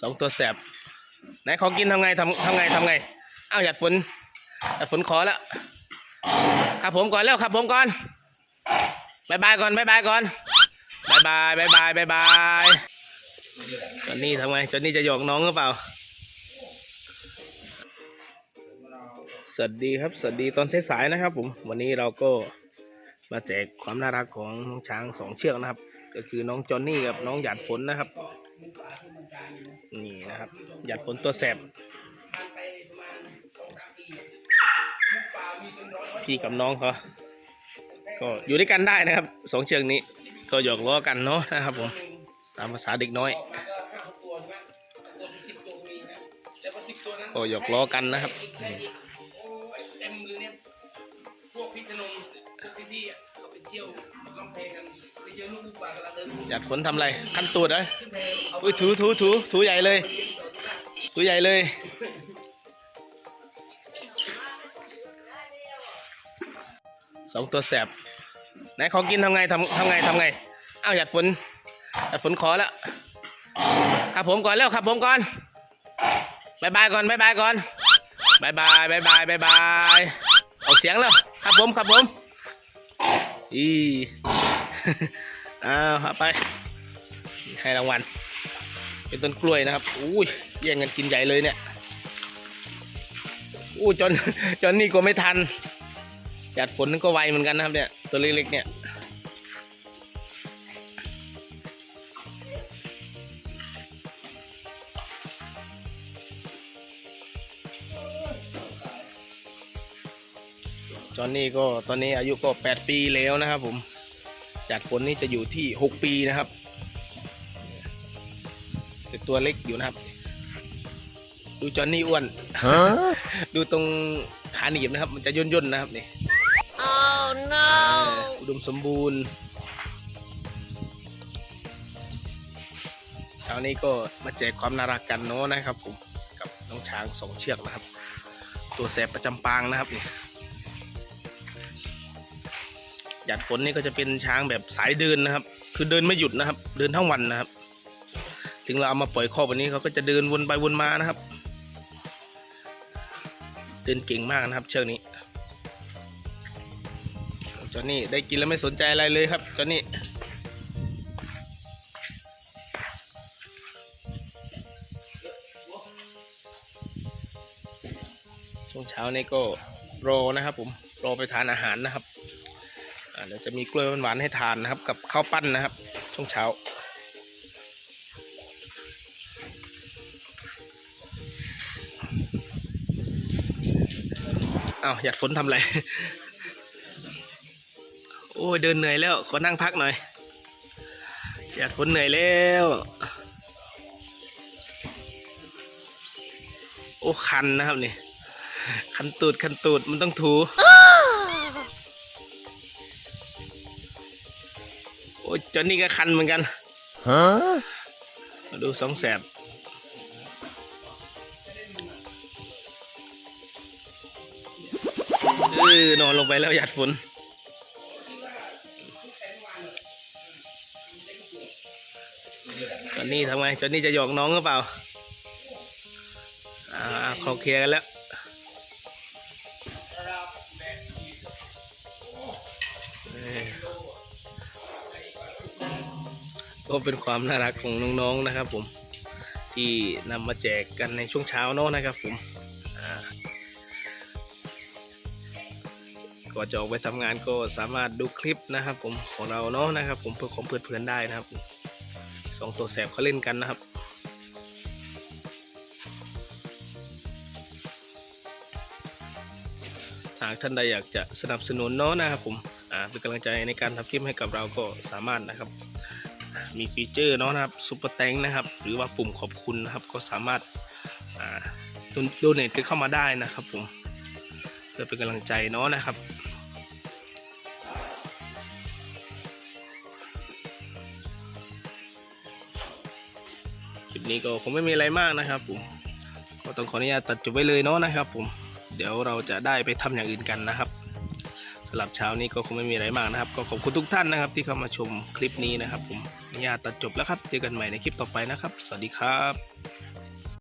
สองตัวแสบไหนขอกินทำไงทำทำไงทำไงอ้าวหยัดฝนหยัดฝนขอแล้วขับผมก่อนแล้วขับผมก่อนบายบายก่อนบายบายก่อนบายบายบายบายบายบายจอนนี่ทำไงจอนนี่จะหยอกน้องหรือเปล่า สวัสดีครับ สวัสดีตอนสายๆนะครับ ผม วันนี้เราก็มาแจกความน่ารักของน้องช้างสองเชือกนะครับ ก็คือน้องจอนนี่กับน้องหยาดฝนนะครับ นี่นะครับหยาดฝนตัวแสบพี่กับน้องเขาก็อยู่ด้วยกันได้นะครับสองเชือกนี้ก็หยอกล้อกันเนาะนะครับผมตามภาษาเด็กน้อยก็หยอกล้อกันนะครับพวกพี่ธนงพวกพี่ๆเขาไปเที่ยวลำเพงเจอลูกลูกปลากำลังเดิน หยาดฝนทำอะไรขั้นตูดเหรออุ้ยถูถูถูถูใหญ่เลย ถูใหญ่เลย สองตัวแสบไหนของกินทำไงทำทำไงทำไง อ้าวหยัดฝนหยัดฝนขอแล้วขับผมก่อนแล้วขับผมก่อนบายบายก่อนบายบายก่อนบายบายบายบายบายบายออกเสียงแล้วขับผมขับผมอี อ้าวเอาไป ให้รางวัล เป็นต้นกล้วยนะครับ อุ้ยแย่งกันกินใหญ่เลยเนี่ย อู้จนจนนี่ก็ไม่ทัน จัดฝนนั่นก็ไวเหมือนกันนะครับเนี่ย ตัวเล็กๆเนี่ยจอนนี่ก็ตอนนี้อายุก็แปดปีแล้วนะครับผม จัดฝนนี่จะอยู่ที่หกปีนะครับเป็นตัวเล็กอยู่นะครับ ดูจอนนี่อ้วนดูตรงขาหนีบนะครับ มันจะย่นๆนะครับนี่ Oh เอ no! ออุดมสมบูรณ์เช้านี้ก็มาแจกความน่ารักกันเนาะนะครับผมกับน้องช้างสองเชือกนะครับ ตัวแสบประจำปางนะครับนี่ หยาดฝนนี่ก็จะเป็นช้างแบบสายเดินนะครับ คือเดินไม่หยุดนะครับ เดินทั้งวันนะครับ ถึงเราเอามาปล่อยคอกวันนี้เขาก็จะเดินวนไปวนมานะครับ เดินเก่งมากนะครับ เชือกนี้จอนนี่ได้กินแล้วไม่สนใจอะไรเลยครับจอนนี่ช่วงเช้านี้ก็รอนะครับผมรอไปทานอาหารนะครับ เดี๋ยวจะมีกล้วยหวานๆให้ทานนะครับ กับข้าวปั้นนะครับ ช่วงเช้า เอาหยัดฝนทำอะไร โอ้ยเดินเหนื่อยแล้ว ขอนั่งพักหน่อย หยัดฝนเหนื่อยแล้ว โอ้คันนะครับนี่ คันตูดคันตูดมันต้องถู อ้ยจอนนี่ก็คันเหมือนกัน Huh? มาดูสองแสบเออนอนลงไปแล้วหยัดฝนจอนนี่ทำไงจอนนี่จะหยอกน้องหรือเปล่าอ่าเขาเคลียร์กันแล้วเออ ก็เป็นความน่ารักของน้องๆนะครับ ผมที่นำมาแจกกันในช่วงเช้าเนาะนะครับ ผมก่อนจะออกไปทำงานก็สามารถดูคลิปนะครับ ผมของเราเนาะนะครับ ผมเพื่อความเพลิดเพลินได้นะครับสองตัวแสบเขาเล่นกันนะครับหากท่านใดอยากจะสนับสนุนเนาะนะครับผมเป็นกำลังใจในการทำคลิปให้กับเราก็สามารถนะครับ มีฟีเจอร์เนาะนะครับซุปเปอร์แตงนะครับ หรือว่าปุ่มขอบคุณนะครับ ก็สามารถอ่าโดเนทกันเข้ามาได้นะครับผมเพื่อเป็นกำลังใจเนาะนะครับคลิปนี้ก็คงไม่มีอะไรมากนะครับผมก็ต้องขออนุญาตตัดจบไว้เลยเนาะนะครับผมเดี๋ยวเราจะได้ไปทำอย่างอื่นกันนะครับ สำหรับเช้านี้ก็คงไม่มีอะไรมากนะครับ ก็ขอบคุณทุกท่านนะครับ ที่เข้ามาชมคลิปนี้นะครับ ผมอนุญาตตัดจบแล้วครับ เจอกันใหม่ในคลิปต่อไปนะครับ สวัสดีครับ